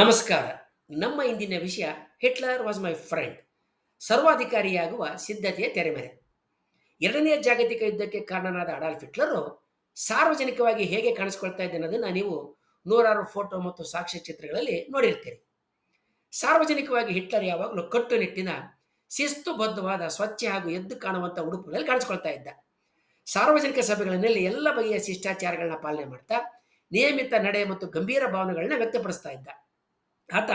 ನಮಸ್ಕಾರ. ನಮ್ಮ ಇಂದಿನ ವಿಷಯ ಹಿಟ್ಲರ್ ವಾಸ್ ಮೈ ಫ್ರೆಂಡ್. ಸರ್ವಾಧಿಕಾರಿಯಾಗುವ ಸಿದ್ಧತೆಯ ತೆರೆಮರೆ. ಎರಡನೇ ಜಾಗತಿಕ ಯುದ್ಧಕ್ಕೆ ಕಾರಣನಾದ ಅಡಾಲ್ಫ್ ಹಿಟ್ಲರು ಸಾರ್ವಜನಿಕವಾಗಿ ಹೇಗೆ ಕಾಣಿಸ್ಕೊಳ್ತಾ ಇದ್ದ ಅನ್ನೋದನ್ನು ನೀವು ನೂರಾರು ಫೋಟೋ ಮತ್ತು ಸಾಕ್ಷ್ಯಚಿತ್ರಗಳಲ್ಲಿ ನೋಡಿರ್ತೀರಿ. ಸಾರ್ವಜನಿಕವಾಗಿ ಹಿಟ್ಲರ್ ಯಾವಾಗಲೂ ಕಟ್ಟುನಿಟ್ಟಿನ, ಶಿಸ್ತುಬದ್ಧವಾದ, ಸ್ವಚ್ಛ ಹಾಗೂ ಎದ್ದು ಕಾಣುವಂಥ ಉಡುಪುಗಳಲ್ಲಿ ಕಾಣಿಸ್ಕೊಳ್ತಾ ಇದ್ದ. ಸಾರ್ವಜನಿಕ ಸಭೆಗಳಲ್ಲಿ ಎಲ್ಲ ಬಗೆಯ ಶಿಷ್ಟಾಚಾರಗಳನ್ನ ಪಾಲನೆ ಮಾಡ್ತಾ, ನಿಯಮಿತ ನಡೆ ಮತ್ತು ಗಂಭೀರ ಭಾವನೆಗಳನ್ನ ವ್ಯಕ್ತಪಡಿಸ್ತಾ ಇದ್ದ. ಆತ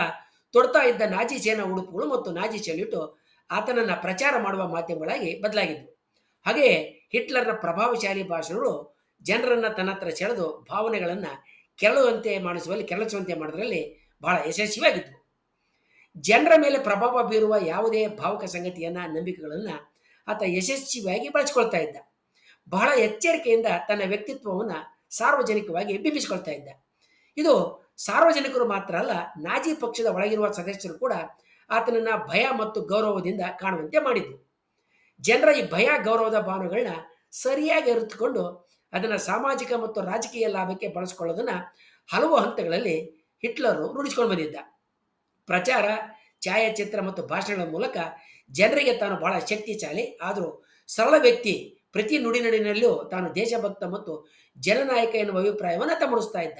ತೊಡ್ತಾ ಇದ್ದ ನಾಜಿ ಸೇನಾ ಉಡುಪುಗಳು ಮತ್ತು ನಾಜಿ ಚೆಲ್ಲಿಟ್ಟು ಆತನನ್ನ ಪ್ರಚಾರ ಮಾಡುವ ಮಾಧ್ಯಮಗಳಾಗಿ ಬದಲಾಗಿದ್ವು. ಹಾಗೆಯೇ ಹಿಟ್ಲರ್ನ ಪ್ರಭಾವಶಾಲಿ ಭಾಷಣಗಳು ಜನರನ್ನು ತನ್ನ ಹತ್ರ ಸೆಳೆದು ಭಾವನೆಗಳನ್ನ ಕೆರಳುವಂತೆ ಮಾಡಿಸುವಲ್ಲಿ, ಕೆರಳಿಸುವಂತೆ ಮಾಡೋದ್ರಲ್ಲಿ ಬಹಳ ಯಶಸ್ವಿಯಾಗಿದ್ವು. ಜನರ ಮೇಲೆ ಪ್ರಭಾವ ಬೀರುವ ಯಾವುದೇ ಭಾವುಕ ಸಂಗತಿಯನ್ನ, ನಂಬಿಕೆಗಳನ್ನ ಆತ ಯಶಸ್ವಿಯಾಗಿ ಬಳಸ್ಕೊಳ್ತಾ ಇದ್ದ. ಬಹಳ ಎಚ್ಚರಿಕೆಯಿಂದ ತನ್ನ ವ್ಯಕ್ತಿತ್ವವನ್ನು ಸಾರ್ವಜನಿಕವಾಗಿ ಬಿಂಬಿಸಿಕೊಳ್ತಾ ಇದ್ದ. ಇದು ಸಾರ್ವಜನಿಕರು ಮಾತ್ರ ಅಲ್ಲ, ನಾಜಿ ಪಕ್ಷದ ಒಳಗಿರುವ ಸದಸ್ಯರು ಕೂಡ ಆತನನ್ನ ಭಯ ಮತ್ತು ಗೌರವದಿಂದ ಕಾಣುವಂತೆ ಮಾಡಿದ್ರು. ಜನರ ಈ ಭಯ, ಗೌರವದ ಭಾವನೆಗಳನ್ನ ಸರಿಯಾಗಿ ಅರಿತುಕೊಂಡು ಅದನ್ನು ಸಾಮಾಜಿಕ ಮತ್ತು ರಾಜಕೀಯ ಲಾಭಕ್ಕೆ ಬಳಸಿಕೊಳ್ಳೋದನ್ನ ಹಲವು ಹಂತಗಳಲ್ಲಿ ಹಿಟ್ಲರು ರೂಢಿಸಿಕೊಂಡು ಬಂದಿದ್ದ. ಪ್ರಚಾರ, ಛಾಯಾಚಿತ್ರ ಮತ್ತು ಭಾಷಣಗಳ ಮೂಲಕ ಜನರಿಗೆ ತಾನು ಬಹಳ ಶಕ್ತಿಶಾಲಿ, ಆದರೂ ಸರಳ ವ್ಯಕ್ತಿ, ಪ್ರತಿ ನುಡಿನಡಿನಲ್ಲೂ ತಾನು ದೇಶಭಕ್ತ ಮತ್ತು ಜನನಾಯಕ ಎನ್ನುವ ಅಭಿಪ್ರಾಯವನ್ನು ತಮ್ಮಡಿಸ್ತಾ ಇದ್ದ.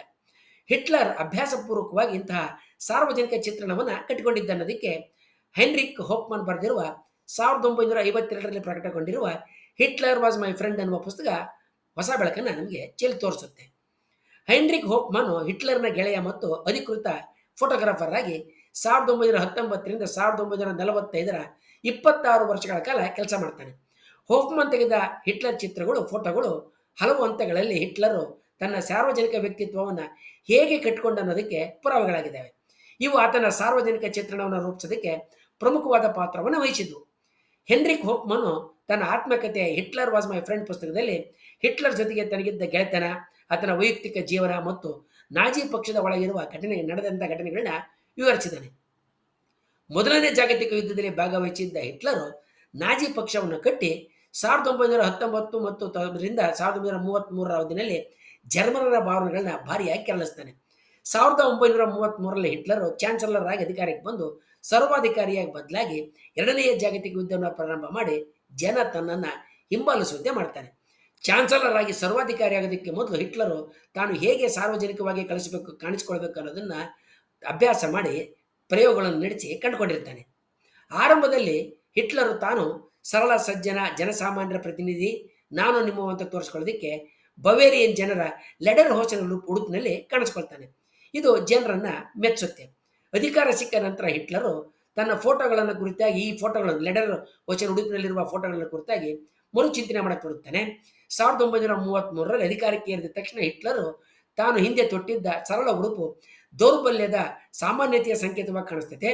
ಹಿಟ್ಲರ್ ಅಭ್ಯಾಸಪೂರ್ವಕವಾಗಿ ಇಂತಹ ಸಾರ್ವಜನಿಕ ಚಿತ್ರಣವನ್ನು ಕಟ್ಟಿಕೊಂಡಿದ್ದ ಅನ್ನೋದಕ್ಕೆ ಹೆನ್ರಿಕ್ ಹೋಪ್ಮನ್ ಬರೆದಿರುವ ಸಾವಿರದ ಒಂಬೈನೂರ ಐವತ್ತೆರಡರಲ್ಲಿ ಪ್ರಕಟಗೊಂಡಿರುವ ಹಿಟ್ಲರ್ ವಾಸ್ ಮೈ ಫ್ರೆಂಡ್ ಅನ್ನುವ ಪುಸ್ತಕ ಹೊಸ ಬೆಳಕನ್ನು ನಮಗೆ ಚೆಲ್ಲಿ ತೋರಿಸುತ್ತೆ. ಹೆನ್ರಿಕ್ ಹೋಪ್ಮನ್ ಹಿಟ್ಲರ್ನ ಗೆಳೆಯ ಮತ್ತು ಅಧಿಕೃತ ಫೋಟೋಗ್ರಾಫರ್ ಆಗಿ ಸಾವಿರದ ಒಂಬೈನೂರ ಹತ್ತೊಂಬತ್ತರಿಂದ ಸಾವಿರದ ಒಂಬೈನೂರ ನಲವತ್ತೈದರ ಇಪ್ಪತ್ತಾರು ವರ್ಷಗಳ ಕಾಲ ಕೆಲಸ ಮಾಡ್ತಾನೆ. ಹೋಪ್ಮನ್ ತೆಗೆದ ಹಿಟ್ಲರ್ ಚಿತ್ರಗಳು ಫೋಟೋಗಳು ಹಲವು ಹಂತಗಳಲ್ಲಿ ಹಿಟ್ಲರು ತನ್ನ ಸಾರ್ವಜನಿಕ ವ್ಯಕ್ತಿತ್ವವನ್ನು ಹೇಗೆ ಕಟ್ಟಿಕೊಂಡ ಅನ್ನೋದಕ್ಕೆ ಪುರಾವೆಗಳಾಗಿದ್ದಾವೆ. ಇವು ಆತನ ಸಾರ್ವಜನಿಕ ಚಿತ್ರಣವನ್ನು ರೂಪಿಸೋದಕ್ಕೆ ಪ್ರಮುಖವಾದ ಪಾತ್ರವನ್ನು ವಹಿಸಿದ್ವು. ಹೆನ್ರಿಕ್ ಹೋಪ್ಮನು ತನ್ನ ಆತ್ಮಕಥೆ ಹಿಟ್ಲರ್ ವಾಸ್ ಮೈ ಫ್ರೆಂಡ್ ಪುಸ್ತಕದಲ್ಲಿ ಹಿಟ್ಲರ್ ಜೊತೆಗೆ ತನಗಿದ್ದ ಗೆಳೆತನ, ಆತನ ವೈಯಕ್ತಿಕ ಜೀವನ ಮತ್ತು ನಾಜಿ ಪಕ್ಷದ ಒಳಗಿರುವ ಘಟನೆ ನಡೆದಂಥ ಘಟನೆಗಳನ್ನ ವಿವರಿಸಿದ್ದಾನೆ. ಮೊದಲನೇ ಜಾಗತಿಕ ಯುದ್ಧದಲ್ಲಿ ಭಾಗವಹಿಸಿದ್ದ ಹಿಟ್ಲರು ನಾಜಿ ಪಕ್ಷವನ್ನು ಕಟ್ಟಿ ಸಾವಿರದ ಒಂಬೈನೂರ ಹತ್ತೊಂಬತ್ತು ಮತ್ತು ಸಾವಿರದ ಒಂಬೈನೂರ ಮೂವತ್ತ್ ಮೂರರ ಅವಧಿನಲ್ಲಿ ಜರ್ಮನರ ಭಾವನೆಗಳನ್ನ ಭಾರಿಯಾಗಿ ಕೆರಳಿಸ್ತಾನೆ? ಸಾವಿರದ ಒಂಬೈನೂರ ಮೂವತ್ತ್ ಮೂರರಲ್ಲಿ ಹಿಟ್ಲರು ಚಾನ್ಸಲರ್ ಆಗಿ ಅಧಿಕಾರಕ್ಕೆ ಬಂದು ಸರ್ವಾಧಿಕಾರಿಯಾಗಿ ಬದಲಾಗಿ ಎರಡನೆಯ ಜಾಗತಿಕ ಯುದ್ಧವನ್ನು ಪ್ರಾರಂಭ ಮಾಡಿ ಜನ ತನ್ನನ್ನು ಹಿಂಬಾಲಿಸುವಂತೆ ಮಾಡ್ತಾನೆ. ಚಾನ್ಸಲರ್ ಆಗಿ ಸರ್ವಾಧಿಕಾರಿ ಆಗೋದಕ್ಕೆ ಮೊದಲು ಹಿಟ್ಲರು ತಾನು ಹೇಗೆ ಸಾರ್ವಜನಿಕವಾಗಿ ಕಳಿಸಬೇಕು, ಕಾಣಿಸಿಕೊಳ್ಬೇಕು ಅನ್ನೋದನ್ನ ಅಭ್ಯಾಸ ಮಾಡಿ ಪ್ರಯೋಗಗಳನ್ನು ನಡೆಸಿ ಕಂಡುಕೊಂಡಿರ್ತಾನೆ. ಆರಂಭದಲ್ಲಿ ಹಿಟ್ಲರು ತಾನು ಸರಳ, ಸಜ್ಜನ, ಜನಸಾಮಾನ್ಯರ ಪ್ರತಿನಿಧಿ, ನಾನು ನಿಮ್ಮವಂತ ತೋರಿಸ್ಕೊಳ್ಳೋದಕ್ಕೆ ಬವೇರಿಯನ್ ಜನರ ಲೆಡರ್ ಹೋಸನ ಉಡುಪಿನಲ್ಲಿ ಕಾಣಿಸ್ಕೊಳ್ತಾನೆ. ಇದು ಜನರನ್ನ ಮೆಚ್ಚುತ್ತೆ. ಅಧಿಕಾರ ಸಿಕ್ಕ ನಂತರ ಹಿಟ್ಲರು ತನ್ನ ಫೋಟೋಗಳನ್ನು ಕುರಿತಾಗಿ ಈ ಫೋಟೋಗಳನ್ನು ಲೆಡರ್ ಹೋಚನ ಉಡುಪಿನಲ್ಲಿರುವ ಫೋಟೋಗಳನ್ನು ಕುರಿತಾಗಿ ಮರುಚಿಂತನೆ ಮಾಡಕ್ಕೆ ಬರುತ್ತಾನೆ ಸಾವಿರದ ಒಂಬೈನೂರ ಮೂವತ್ತ್ ಮೂರರಲ್ಲಿ ಅಧಿಕಾರಕ್ಕೆ ಏರಿದ ತಕ್ಷಣ ಹಿಟ್ಲರು ತಾನು ಹಿಂದೆ ತೊಟ್ಟಿದ್ದ ಸರಳ ಉಡುಪು ದೌರ್ಬಲ್ಯದ ಸಾಮಾನ್ಯತೆಯ ಸಂಕೇತವಾಗಿ ಕಾಣಿಸ್ತೈತೆ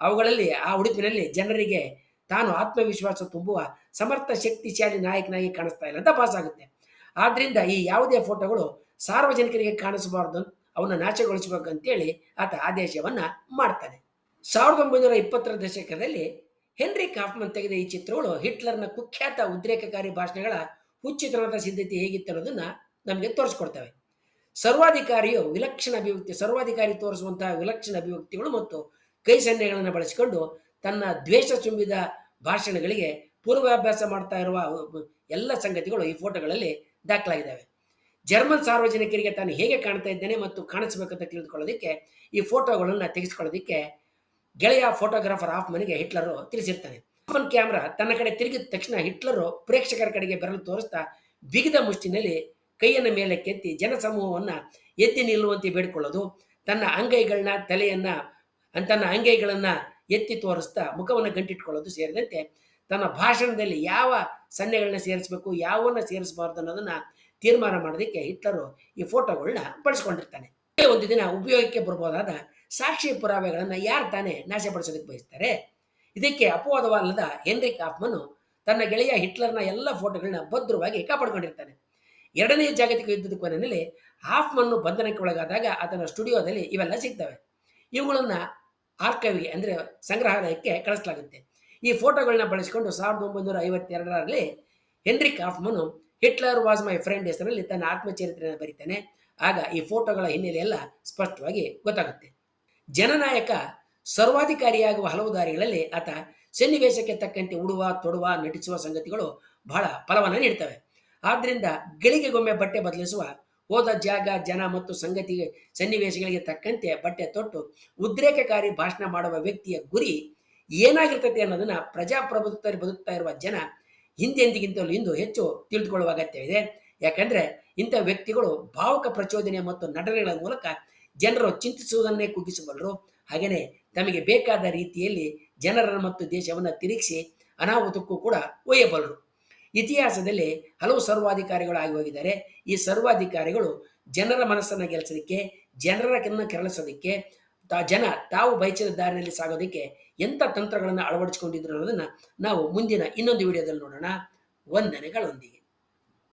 ಅವುಗಳಲ್ಲಿ ಆ ಉಡುಪಿನಲ್ಲಿ ಜನರಿಗೆ ತಾನು ಆತ್ಮವಿಶ್ವಾಸ ತುಂಬುವ ಸಮರ್ಥ ಶಕ್ತಿಶಾಲಿ ನಾಯಕನಾಗಿ ಕಾಣಿಸ್ತಾ ಇಲ್ಲ ಅಂತ ಭಾಸಾಗುತ್ತೆ ಆದ್ರಿಂದ ಈ ಯಾವುದೇ ಫೋಟೋಗಳು ಸಾರ್ವಜನಿಕರಿಗೆ ಕಾಣಿಸಬಾರ್ದು, ಅವನ್ನ ನಾಶಗೊಳಿಸಬೇಕು ಅಂತೇಳಿ ಆತ ಆದೇಶವನ್ನ ಮಾಡ್ತಾನೆ. ಸಾವಿರದ ಒಂಬೈನೂರ ಇಪ್ಪತ್ತರ ದಶಕದಲ್ಲಿ ಹೆನ್ರಿ ಕಾಫ್ಮನ್ ತೆಗೆದ ಈ ಚಿತ್ರಗಳು ಹಿಟ್ಲರ್ನ ಕುಖ್ಯಾತ ಉದ್ರೇಕಕಾರಿ ಭಾಷಣಗಳ ಹುಚ್ಚಿತನದ ಸಿದ್ಧತೆ ಹೇಗಿತ್ತು ಅನ್ನೋದನ್ನ ನಮಗೆ ತೋರಿಸ್ಕೊಡ್ತವೆ. ಸರ್ವಾಧಿಕಾರಿಯು ವಿಲಕ್ಷಣ ಅಭಿವ್ಯಕ್ತಿ, ಸರ್ವಾಧಿಕಾರಿ ತೋರಿಸುವಂತಹ ವಿಲಕ್ಷಣ ಅಭಿವ್ಯಕ್ತಿಗಳು ಮತ್ತು ಕೈ ಸನ್ನೆಗಳನ್ನು ಬಳಸಿಕೊಂಡು ತನ್ನ ದ್ವೇಷ ತುಂಬಿದ ಭಾಷಣಗಳಿಗೆ ಪೂರ್ವಾಭ್ಯಾಸ ಮಾಡ್ತಾ ಇರುವ ಎಲ್ಲ ಸಂಗತಿಗಳು ಈ ಫೋಟೋಗಳಲ್ಲಿ ದಾಖಲಾಗಿದ್ದಾವೆ. ಜರ್ಮನ್ ಸಾರ್ವಜನಿಕರಿಗೆ ತಾನು ಹೇಗೆ ಕಾಣ್ತಾ ಇದ್ದೇನೆ ಮತ್ತು ಕಾಣಿಸ್ಬೇಕಂತ ತಿಳಿದುಕೊಳ್ಳೋದಕ್ಕೆ ಈ ಫೋಟೋಗಳನ್ನು ತೆಗೆಸ್ಕೊಳ್ಳೋದಕ್ಕೆ ಗೆಳೆಯ ಫೋಟೋಗ್ರಾಫರ್ ಆಫ್ ಮನೆಗೆ ಹಿಟ್ಲರು ತಿಳಿಸಿರ್ತಾನೆ ಆಫನ್ ಕ್ಯಾಮ್ರಾ ತನ್ನ ಕಡೆ ತಿರುಗಿದ ತಕ್ಷಣ ಹಿಟ್ಲರು ಪ್ರೇಕ್ಷಕರ ಕಡೆಗೆ ಬೆರಳು ತೋರಿಸ್ತಾ ಬಿಗಿದ ಮುಷ್ಟಿನಲ್ಲಿ ಕೈಯನ್ನು ಮೇಲೆ ಕೆತ್ತಿ ಜನಸಮೂಹವನ್ನ ಎತ್ತಿ ನಿಲ್ಲುವಂತೆ ಬೇಡಿಕೊಳ್ಳೋದು, ತನ್ನ ಅಂಗೈಗಳನ್ನ ತಲೆಯನ್ನ, ತನ್ನ ಅಂಗೈಗಳನ್ನ ಎತ್ತಿ ತೋರಿಸ್ತಾ ಮುಖವನ್ನು ಗಂಟಿಟ್ಕೊಳ್ಳೋದು ಸೇರಿದಂತೆ ತನ್ನ ಭಾಷಣದಲ್ಲಿ ಯಾವ ಸನ್ನೆಗಳನ್ನ ಸೇರಿಸಬೇಕು, ಯಾವನ್ನ ಸೇರಿಸಬಾರ್ದು ಅನ್ನೋದನ್ನ ತೀರ್ಮಾನ ಮಾಡೋದಕ್ಕೆ ಹಿಟ್ಲರು ಈ ಫೋಟೋಗಳನ್ನ ಬಳಸ್ಕೊಂಡಿರ್ತಾನೆ ಒಂದು ದಿನ ಉಪಯೋಗಕ್ಕೆ ಬರಬಹುದಾದ ಸಾಕ್ಷಿ ಪುರಾವೆಗಳನ್ನು ಯಾರು ತಾನೇ ನಾಶಪಡಿಸೋದಕ್ಕೆ ಬಯಸ್ತಾರೆ? ಇದಕ್ಕೆ ಅಪವಾದವಲ್ಲದ ಹೆನ್ರಿ ಕಾಫ್ಮನು ತನ್ನ ಗೆಳೆಯ ಹಿಟ್ಲರ್ನ ಎಲ್ಲ ಫೋಟೋಗಳನ್ನ ಭದ್ರವಾಗಿ ಕಾಪಾಡ್ಕೊಂಡಿರ್ತಾನೆ. ಎರಡನೇ ಜಾಗತಿಕ ಯುದ್ಧದ ಕೊನೆಯಲ್ಲಿ ಹಾಫ್ಮನ್ನು ಬಂಧನಕ್ಕೆ ಒಳಗಾದಾಗ ಆತನ ಸ್ಟುಡಿಯೋದಲ್ಲಿ ಇವೆಲ್ಲ ಸಿಗ್ತವೆ. ಇವುಗಳನ್ನ ಆರ್ಕೈವ್ಗೆ ಅಂದರೆ ಸಂಗ್ರಹಾಲಯಕ್ಕೆ ಕಳಿಸಲಾಗುತ್ತೆ. ಈ ಫೋಟೋಗಳನ್ನ ಬಳಸಿಕೊಂಡು ಸಾವಿರದ ಒಂಬೈನೂರ ಐವತ್ತೆರಡರಲ್ಲಿ Henry Hoffmann Hitler was my friend ಹೆಸರಲ್ಲಿ ತನ್ನ ಆತ್ಮಚರಿತ್ರೆಯನ್ನು ಬರೀತಾನೆ. ಆಗ ಈ ಫೋಟೋಗಳ ಹಿನ್ನೆಲೆ ಎಲ್ಲ ಸ್ಪಷ್ಟವಾಗಿ ಗೊತ್ತಾಗುತ್ತೆ. ಜನನಾಯಕ, ಸರ್ವಾಧಿಕಾರಿಯಾಗುವ ಹಲವು ದಾರಿಗಳಲ್ಲಿ ಆತ ಸನ್ನಿವೇಶಕ್ಕೆ ತಕ್ಕಂತೆ ಉಡುವ, ತೊಡುವ, ನಟಿಸುವ ಸಂಗತಿಗಳು ಬಹಳ ಫಲವನ್ನು ನೀಡ್ತವೆ. ಆದ್ದರಿಂದ ಗಳಿಗೆಗೊಮ್ಮೆ ಬಟ್ಟೆ ಬದಲಿಸುವ, ಹೋದ ಜಾಗ, ಜನ ಮತ್ತು ಸಂಗತಿ ಸನ್ನಿವೇಶಗಳಿಗೆ ತಕ್ಕಂತೆ ಬಟ್ಟೆ ತೊಟ್ಟು ಉದ್ರೇಕಕಾರಿ ಭಾಷಣ ಮಾಡುವ ವ್ಯಕ್ತಿಯ ಗುರಿ ಏನಾಗಿರ್ತೈತೆ ಅನ್ನೋದನ್ನ ಪ್ರಜಾಪ್ರಭುತ್ವದಲ್ಲಿ ಬದುಕ್ತಾ ಇರುವ ಜನ ಹಿಂದೆಂದಿಗಿಂತಲೂ ಇಂದು ಹೆಚ್ಚು ತಿಳಿದುಕೊಳ್ಳುವ ಅಗತ್ಯವಿದೆ. ಯಾಕಂದ್ರೆ ಇಂಥ ವ್ಯಕ್ತಿಗಳು ಭಾವುಕ ಪ್ರಚೋದನೆ ಮತ್ತು ನಟನೆಗಳ ಮೂಲಕ ಜನರು ಚಿಂತಿಸುವುದನ್ನೇ ಕುಗ್ಗಿಸಬಲ್ಲರು ಹಾಗೆಯೇ ತಮಗೆ ಬೇಕಾದ ರೀತಿಯಲ್ಲಿ ಜನರ ಮತ್ತು ದೇಶವನ್ನು ತಿರುಗಿಸಿ ಅನಾಹುತಕ್ಕೂ ಕೂಡ ಒಯ್ಯಬಲ್ಲರು. ಇತಿಹಾಸದಲ್ಲಿ ಹಲವು ಸರ್ವಾಧಿಕಾರಿಗಳು ಆಗಿ ಹೋಗಿದ್ದಾರೆ. ಈ ಸರ್ವಾಧಿಕಾರಿಗಳು ಜನರ ಮನಸ್ಸನ್ನು ಗೆಲ್ಲಿಸೋದಕ್ಕೆ ಜನರನ್ನು ಕೆರಳಿಸೋದಕ್ಕೆ ಜನ ತಾವು ಬಯಸಿದ ದಾರಿನಲ್ಲಿ ಸಾಗೋದಕ್ಕೆ ಎಂಥ ತಂತ್ರಗಳನ್ನು ಅಳವಡಿಸಿಕೊಂಡಿದ್ರು ಅನ್ನೋದನ್ನು ನಾವು ಮುಂದಿನ ಇನ್ನೊಂದು ವಿಡಿಯೋದಲ್ಲಿ ನೋಡೋಣ. ವಂದನೆಗಳೊಂದಿಗೆ.